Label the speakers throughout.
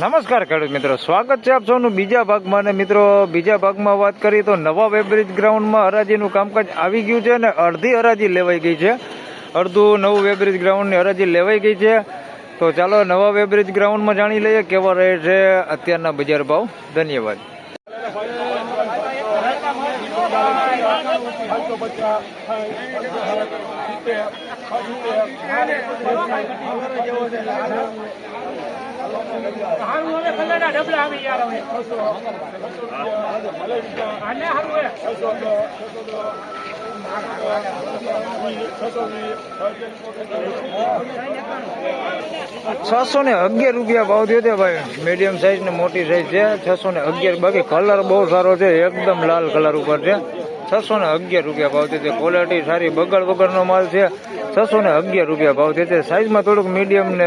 Speaker 1: નમસ્કાર ખેડૂત મિત્રો. સ્વાગત છે આપ સૌનું બીજા ભાગમાં. અને મિત્રો, બીજા ભાગમાં વાત કરીએ તો નવા વેબ્રિજ ગ્રાઉન્ડમાં હરાજીનું કામકાજ આવી ગયું છે અને અડધી હરાજી લેવાઈ ગઈ છે. અડધું નવું વેબ્રિજ ગ્રાઉન્ડની હરાજી લેવાઈ ગઈ છે. તો ચાલો નવા વેબ્રિજ ગ્રાઉન્ડમાં જાણી લઈએ કેવા રહે છે અત્યારના બજાર ભાવ. ધન્યવાદ.
Speaker 2: હારું, હવે કલરના ડબલા આવી યાર હવે. આને હારું હે.
Speaker 1: છસો ને અગિયાર રૂપિયા ભાવ થયો છે ભાઈ. મીડિયમ સાઈઝ ને મોટી સાઈઝ છે. છસો ને અગિયાર. બાકી કલર બહુ સારો છે. એકદમ લાલ કલર ઉપર છે. છસો ને અગિયાર રૂપિયા ભાવ થયો છે. ક્વોલિટી સારી બગડ વગરનો માલ છે. છસો ને અગિયાર રૂપિયા ભાવ થયો છે. સાઈઝમાં થોડુંક મીડિયમ ને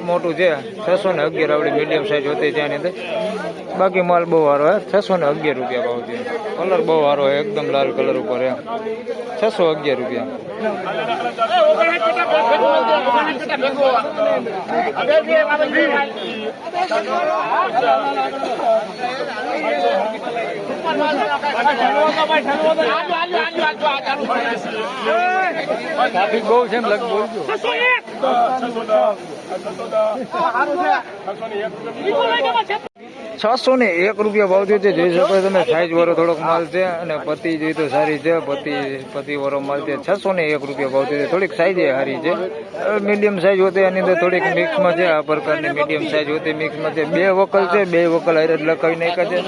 Speaker 1: મોટું છે. છસો ને અગિયાર આવડી મીડિયમ સાઈઝ હોતી છે આની અંદર. બાકી માલ બહુ સારો હે. છસો ને અગિયાર રૂપિયા ભાવ છે કલર બહુ સારો હે એકદમ લાલ કલર ઉપર હે છસો અગિયાર રૂપિયા. ટ્રાફિક બહુ છે એમ લગ બોલજો છસો ને એક રૂપિયા ભાવ થયો છે. જોઈ શકો તમે, સાઈઝ વાળો થોડોક માલ છે અને પતિ જોઈ તો સારી છે. પતિ પતિ વાળો માલ છે. છસો ને એક રૂપિયા ભાવ થયો છે. થોડીક સાઈઝ સારી છે. મીડિયમ સાઈઝ હોતી એની અંદર થોડીક મિક્સમાં છે. આ પ્રકારની મીડિયમ સાઈઝ હોતી મિક્સમાં છે. બે વકલ છે. બે વકલ હારે લખાવી નાખ્યા છે.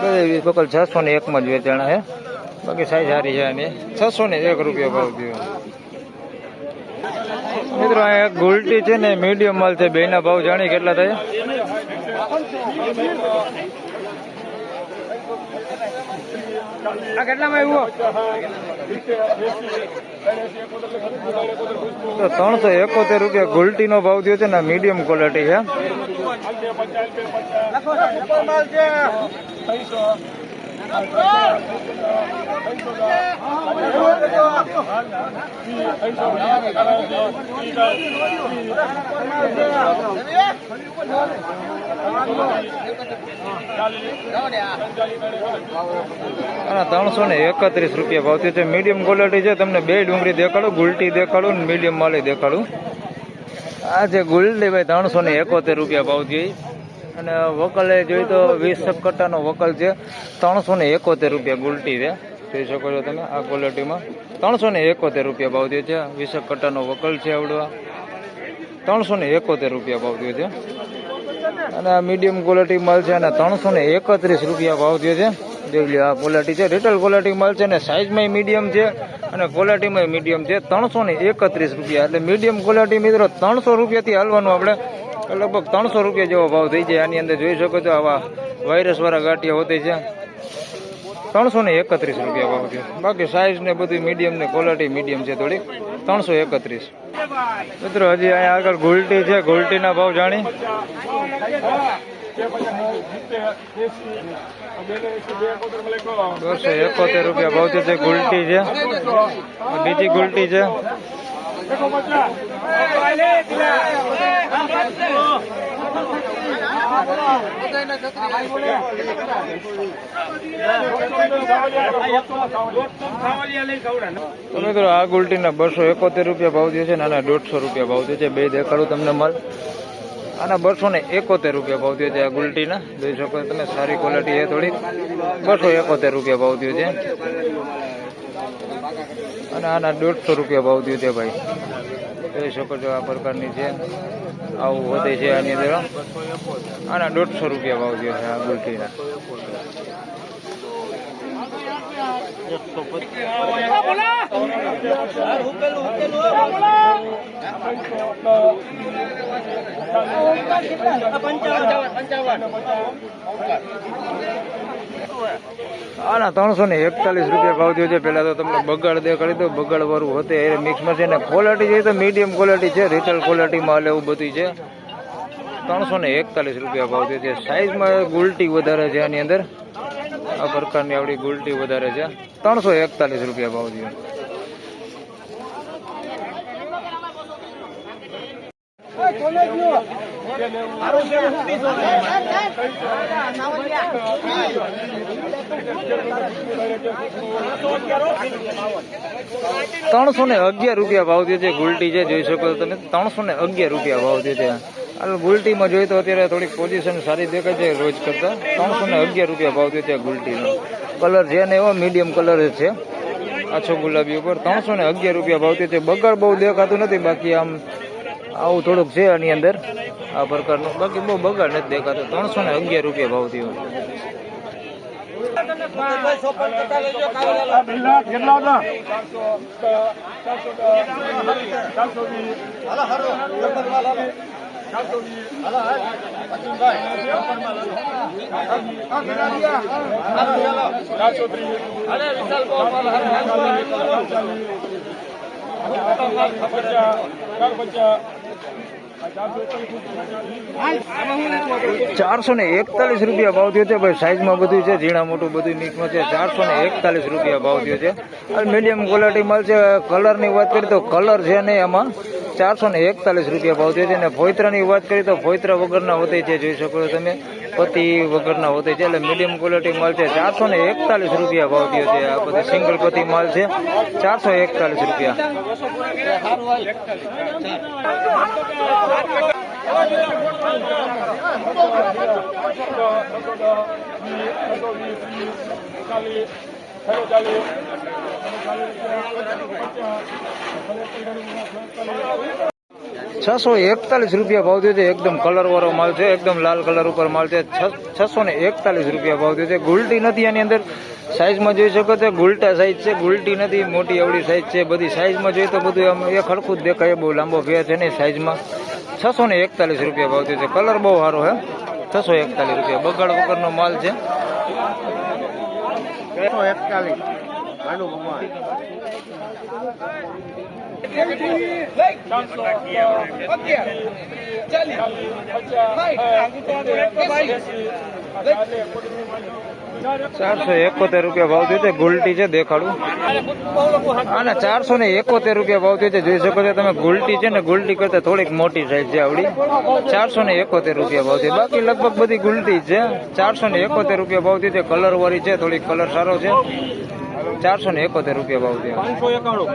Speaker 1: બે વકલ છસો ને એકમાં જ વેચાણા છે બાકી સાઈઝ સારી છે એની. છસો ને એક રૂપિયા ભાવ થયો. મિત્રો અહીંયા ગુલટી છે ને મીડિયમ માલ છે. બેના ભાવ જાણી કેટલા થાય?
Speaker 2: આ કેટલામાં આવ્યો
Speaker 1: તો ત્રણસો એકોતેર રૂપિયા ગુલટી નો ભાવ થયો છે ને મીડિયમ ક્વોલિટી છે. અને ત્રણસો ને એકત્રીસ રૂપિયા ભાવ છે. મીડિયમ ક્વોલિટી છે, તમને બે ડુંગળી દેખાડું, ગુલટી દેખાડું મીડિયમ માલી દેખાડું. આ છે ગુલટી ભાઈ, ત્રણસો ને એકોતેર રૂપિયા ભાવ થયો અને વકલે જોઈ તો વીસ કટ્ટાનો વકલ છે. ત્રણસો ને એકોતેર રૂપિયા ગુલટી છે. જોઈ શકો છો તમે આ ક્વોલિટીમાં ત્રણસો ને એકોતેર રૂપિયા ભાવ થયો છે. વીસ કટ્ટાનો વકલ છે આવડવા. ત્રણસો ને એકોતેર રૂપિયા ભાવ થયો છે. અને આ મીડિયમ ક્વોલિટી માલ છે અને ત્રણસો ને એકત્રીસ રૂપિયા ભાવ થયો છે. જોઈ આ ક્વોલિટી છે. રિટેલ ક્વોલિટી માલ છે અને સાઇઝમાં મીડિયમ છે અને ક્વોલિટીમાં મીડિયમ છે. ત્રણસો ને એકત્રીસ રૂપિયા. એટલે મીડિયમ ક્વોલિટી મિત્રો ત્રણસો રૂપિયાથી હાલવાનું આપણે. લગભગ ત્રણસો રૂપિયા જેવો ભાવ થઈ જાય. આની અંદર જોઈ શકો છો આવા વાયરસવાળા ગાંઠિયા હોતી છે. ત્રણસો ને એકત્રીસ રૂપિયા ભાવ છે બાકી સાઇઝ ને બધી મીડિયમ ને ક્વોલિટી મીડિયમ છે થોડી. ત્રણસો એકત્રીસ. મિત્રો, હજી અહીંયા આગળ ગુલટી છે. ગુલટીના ભાવ જાણી. દોઢસો એકોતેર રૂપિયા ભાવ છે ગુલટી છે. બીજી ગુલટી છે. તો મિત્રો, આ ગુલટીના બસો એકોતેર રૂપિયા ભાવ થયો છે ને આના દોઢસો રૂપિયા ભાવ થયો છે, બે દેખાડું તમને માલ. આના બસો ને એકોતેર રૂપિયા ભાવ થયો છે આ ગુલટીના. જોઈ શકો તમે, સારી ક્વોલિટી છે થોડી બસો એકોતેર રૂપિયા ભાવ થયો છે. અને આના દોઢસો રૂપિયા ભાવ થયો છે ભાઈ. જોઈ શકો છો આ પ્રકારની છે. આવું વધે છે આની અંદર. આના દોઢસો રૂપિયા ભાવ થયો છે આ ગુલટીના. આના ત્રણસો ને એકતાલીસ રૂપિયા ભાવ થયો છે. પેલા તો તમને બગાડ દેખાડી દો બગાડ વાળું હોતે, એ મિક્સમાં છે ને ક્વોલિટી છે તો મીડિયમ ક્વોલિટી છે રિટેલ ક્વોલિટીમાં હાલે એવું બધું છે. ત્રણસો ને એકતાલીસ રૂપિયા ભાવ થયો છે. સાઈઝમાં ગુલટી વધારે છે આની અંદર. આ પ્રકારની આપણી ગુલટી વધારે છે. ત્રણસો એકતાલીસ રૂપિયા ભાવ થયો. ત્રણસો ને અગિયાર રૂપિયા ભાવ થયો છે, ગુલટી છે જોઈ શકો તમે. ત્રણસો ને અગિયાર રૂપિયા ભાવ થયો છે. હાલ ગુલટીમાં જોઈએ તો અત્યારે થોડીક પોઝિશન સારી દેખાય છે રોજ કરતા. ત્રણસો ને અગિયાર રૂપિયા ભાવ થયો છે ગુલટીનો. કલર છે ને એવો મીડિયમ કલર જ છે. આછો ગુલાબી ઉપર ત્રણસો ને અગિયાર રૂપિયા ભાવ થયો છે. બગાડ બહુ દેખાતું નથી, બાકી આમ આવું થોડુંક છે આની અંદર આ પ્રકારનું બાકી બહુ બગાડ નથી દેખાતો ત્રણસો ને અગિયાર રૂપિયા ભાવ થયો
Speaker 2: હતા
Speaker 1: ચારસો ને એકતાલીસ રૂપિયા ભાવ થયો છે. ભાઈ સાઈઝમાં બધું છે, ઝીણા મોટું બધું મિક્સમાં છે. ચારસો ને એકતાલીસ રૂપિયા ભાવ થયો છે. અને મીડિયમ ક્વોલિટી મળશે કલરની વાત કરીએ તો કલર છે ને એમાં ચારસો ને એકતાલીસ રૂપિયા ભાવ થયો છે. અને ફોઈત્રાની વાત કરીએ તો ફોઈત્રા વગરના હોતે છે, જોઈ શકો છો તમે. પતિ વગરના હોતે છે એટલે મીડિયમ ક્વોલિટી માલ છે. ચારસો ને એકતાલીસ રૂપિયા ભાવ થયો છે. આ બધી સિંગલ પતિ માલ છે. ચારસો એકતાલીસ રૂપિયા. છસો એકતાલીસ રૂપિયા ભાવ થયો છે. એકદમ કલર વાળો માલ છે. એકદમ લાલ કલર ઉપર માલ છે. છસો ને એકતાલીસ રૂપિયા ભાવ થયો છે. ગુલટી નથી આની અંદર. સાઈઝમાં જોઈ શકો તો ગુલટા સાઈઝ છે. ગુલટી નથી. મોટી અવળી સાઈઝ છે. બધી સાઈઝમાં જોઈએ તો બધું આમ એક ખડખું જ દેખાય. બહુ લાંબો ફેર છે નહીં સાઈઝમાં છસો ને એકતાલીસ રૂપિયા ભાવ થયો છે. કલર બહુ સારો હે છસો એકતાલીસ રૂપિયા. બગાડ વગરનો માલ છે.
Speaker 2: એકતાલીસ ભગવાન
Speaker 1: ચારસો એકોતેર રૂપિયા ભાવ થયો છે. ગુલટી છે, દેખાડું. આના ચારસો ને એકોતેર રૂપિયા ભાવ થયો છે. જોઈ શકો છો તમે, ગુલટી છે ને ગુલટી કરતા થોડીક મોટી સાઈઝ છે આવડી. ચારસો ને એકોતેર રૂપિયા ભાવ છે બાકી લગભગ બધી ગુલટી છે. ચારસો ને એકોતેર રૂપિયા ભાવ થયો છે. કલર વાળી છે, થોડીક કલર સારો છે. ચારસો ને એકોતેર રૂપિયા ભાવ થયો
Speaker 2: પાંચસો એકાણું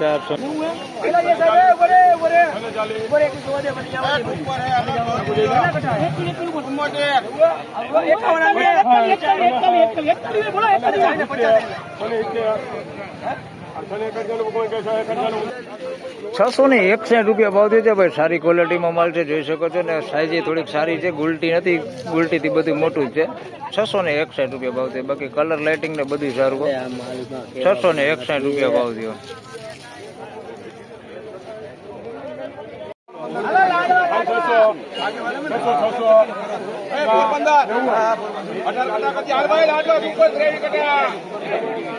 Speaker 1: ચારસો છસો ને એકસાઠ રૂપિયા ભાવ થયો ભાઈ. સારી ક્વોલિટીમાં માલ છે, જોઈ શકો છો. ને સાઈઝ થોડીક સારી છે, ગુલટી નથી. ગુલટીથી બધું મોટું છે. છસો ને એકસાઠ રૂપિયા ભાવ થયો બાકી કલર લાઇટિંગ ને બધું સારું છસો ને એકસાઠ રૂપિયા ભાવ થયો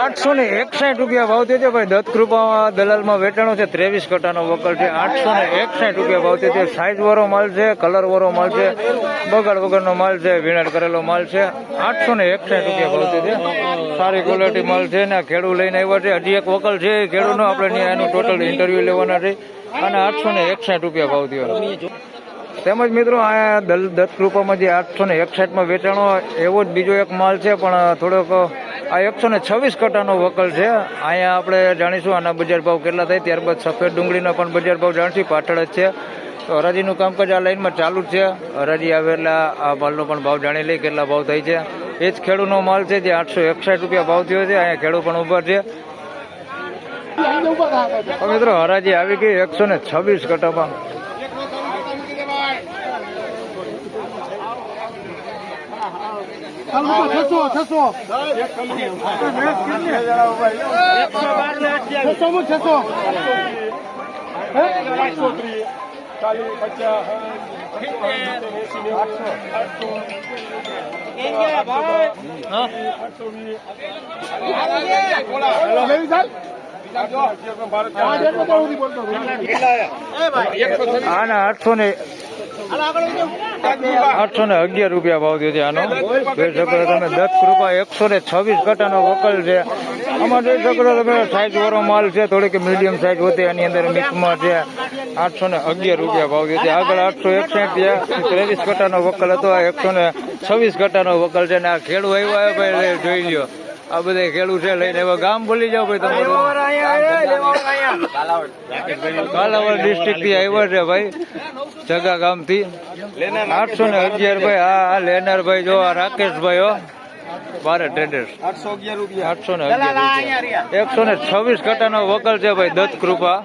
Speaker 1: આઠસો ને એકસાઠ રૂપિયા ભાવ થયો છે ભાઈ. દત્ત કૃપા દલાલમાં વેચાણો છે, ત્રેવીસ કટાનો વકલ છે, આઠસો ને એકસાઠ રૂપિયા ભાવ થયો છે. સાઈઝ વાળો માલ છે, કલર વાળો માલ છે, બગાડ વગરનો માલ છે વીણાટ કરેલો માલ છે. આઠસો ને એકસાઠ રૂપિયા ભાવ થયો છે. સારી ક્વોલિટી માલ છે ને ખેડૂત લઈને આવ્યા છે. હજી એક વકલ છે, એ ખેડૂતનો આપણે એનું ટોટલ ઇન્ટરવ્યુ લેવાના છે. અને આઠસો ને એકસાઠ રૂપિયા ભાવ થયો તેમજ મિત્રો આ દત્ત કૃપામાં જે આઠસો ને એકસાઠમાં વેચાણો એવો જ બીજો એક માલ છે પણ થોડોક આ એકસો ને છવ્વીસ કટાનો વકલ છે. અહીંયા આપણે જાણીશું આના બજાર ભાવ કેટલા થાય. ત્યારબાદ સફેદ ડુંગળીનો પણ બજાર ભાવ જાણીશું. પાટણ જ છે. તો હરાજીનું કામકાજ આ લાઈનમાં ચાલુ જ છે. હરાજી આવે એટલે આ માલનો પણ ભાવ જાણી લઈએ કેટલા ભાવ થાય છે. એ જ ખેડૂનો માલ છે જે આઠસો એકસાઠ રૂપિયા ભાવ થયો છે. અહીંયા ખેડૂ પણ ઊભા છે. તો મિત્રો હરાજી આવી ગઈ એકસો ને છવ્વીસ કટામાં
Speaker 2: છસો. છસો છસો. માં છસો આઠસો ચાલીસ આઠસો
Speaker 1: ને આઠસો અગિયાર રૂપિયા ભાવ થયો છે આનો. જોઈ શકો તમે દસ રૂપિયા, એકસો ને છવ્વીસ કટાનો વકલ છે. આમાં જોઈ શકો તમે સાઈઝ વાળો માલ છે, થોડીક મીડિયમ સાઈઝ હોતી એની અંદર મિક્સમાં છે. આઠસો ને અગિયાર રૂપિયા ભાવ થયો છે. આગળ આઠસો એકસઠ છે. ત્રેવીસ કટાનો વકલ હતો, આ એકસો ને છવ્વીસ કટાનો વકલ છે. ને આ ખેડૂ આવ્યો ભાઈ, જોઈ લ્યો. આ બધા ખેડૂત છે લઈને હવે ગામ ભૂલી જાવ ભાઈ તમારું. કાલાવડ ડિસ્ટ્રિક્ટથી આવ્યા છે ભાઈ જગા ગામથી આઠસો ને અગિયાર ભાઈ હા લેનાર ભાઈ જો આ રાકેશભાઈ હો. બારે ટ્રેડર્સ
Speaker 2: આઠસો અગિયાર રૂપિયા.
Speaker 1: આઠસો ને અગિયાર એકસો ને છવ્વીસ કટાનો વકલ છે ભાઈ દત્ત કૃપા.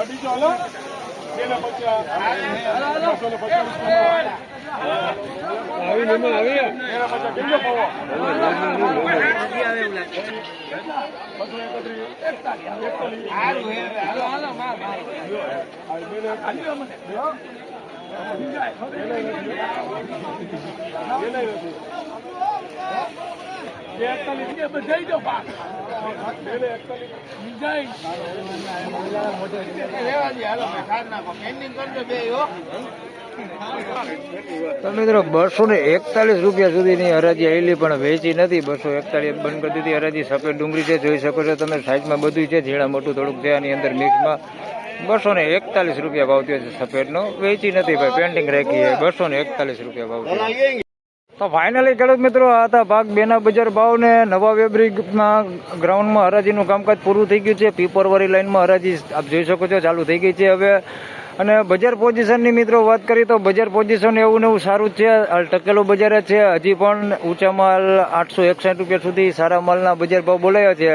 Speaker 2: અઢી બે આવી. ને આવી બે ને પચાસ કેટલો પાવો બસો એકત્રીસ એકતાલીસ
Speaker 1: તો મિત્રો, બસો ને એકતાલીસ રૂપિયા સુધીની હરાજી આવેલી પણ વેચી નથી. બસો એકતાલીસ બંધ કરી દીધી. હરાજી સફેદ ડુંગળી છે, જોઈ શકો છો તમે. સાઈઝમાં બધું છે, ઝીણા મોટું થોડુંક છે, આની અંદર મિક્સમાં. બસો ને એકતાલીસ રૂપિયા ભાવ થયો છે સફેદનો. વેચી નથી ભાઈ, પેન્ટિંગ રાખી છે. બસો ને એકતાલીસ રૂપિયા ભાવ તો ફાઇનલી ખેડૂત મિત્રો, આ હતા ભાગ બેના બજાર ભાવ ને નવા વેબ્રિકમાં ગ્રાઉન્ડમાં હરાજીનું કામકાજ પૂરું થઈ ગયું છે. પીપરવારી લાઇનમાં હરાજી આપ જોઈ શકો છો, ચાલુ થઈ ગઈ છે. હવે અને બજાર પોઝિશનની મિત્રો વાત કરીએ તો બજાર પોઝિશન એવું ને એવું સારું છે. ટકેલું બજાર છે. હજી પણ ઊંચા માલ આઠસો એકસઠ રૂપિયા સુધી સારા માલના બજાર ભાવ બોલાયા છે.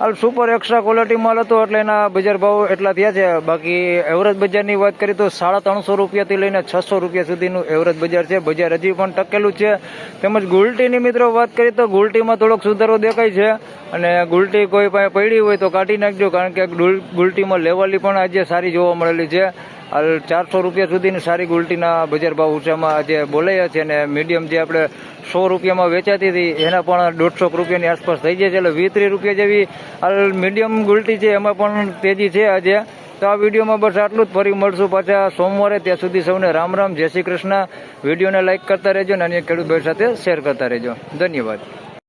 Speaker 1: હાલ સુપર એક્સ્ટ્રા ક્વોલિટી માલ હતો એટલે એના બજાર ભાવ એટલા થયા છે. બાકી એવરેજ બજારની વાત કરીએ તો સાડા ત્રણસો રૂપિયાથી લઈને છસો રૂપિયા સુધીનું એવરેજ બજાર છે. બજાર હજી પણ ટકેલું છે. તેમજ ગુલટીની મિત્રો વાત કરીએ તો ગુલટીમાં થોડોક સુધારો દેખાય છે અને ગુલટી કોઈ પાસે પડી હોય તો કાઢી નાખજો કારણ કે ગુલ- ગુલટીમાં લેવલની પણ આજે સારી જોવા મળેલી છે. હાલ ચારસો રૂપિયા સુધીની સારી ગુલટીના બજાર ભાવ ઊંચામાં આજે બોલાયા છે અને મીડિયમ જે આપણે સો રૂપિયામાં વેચાતી હતી, એના પણ દોઢસો રૂપિયાની આસપાસ થઈ જાય છે. એટલે વીસ ત્રીસ રૂપિયા જેવી હાલ મીડિયમ ગુલટી છે, એમાં પણ તેજી છે આજે. તો આ વિડીયોમાં બસ આટલું જ. ફરી મળશું પાછા સોમવારે. ત્યાં સુધી સૌને રામ રામ. જય શ્રી કૃષ્ણ. વિડીયોને લાઇક કરતા રહેજો અને અન્ય ખેડૂત ભાઈ સાથે શેર કરતા રહેજો. ધન્યવાદ.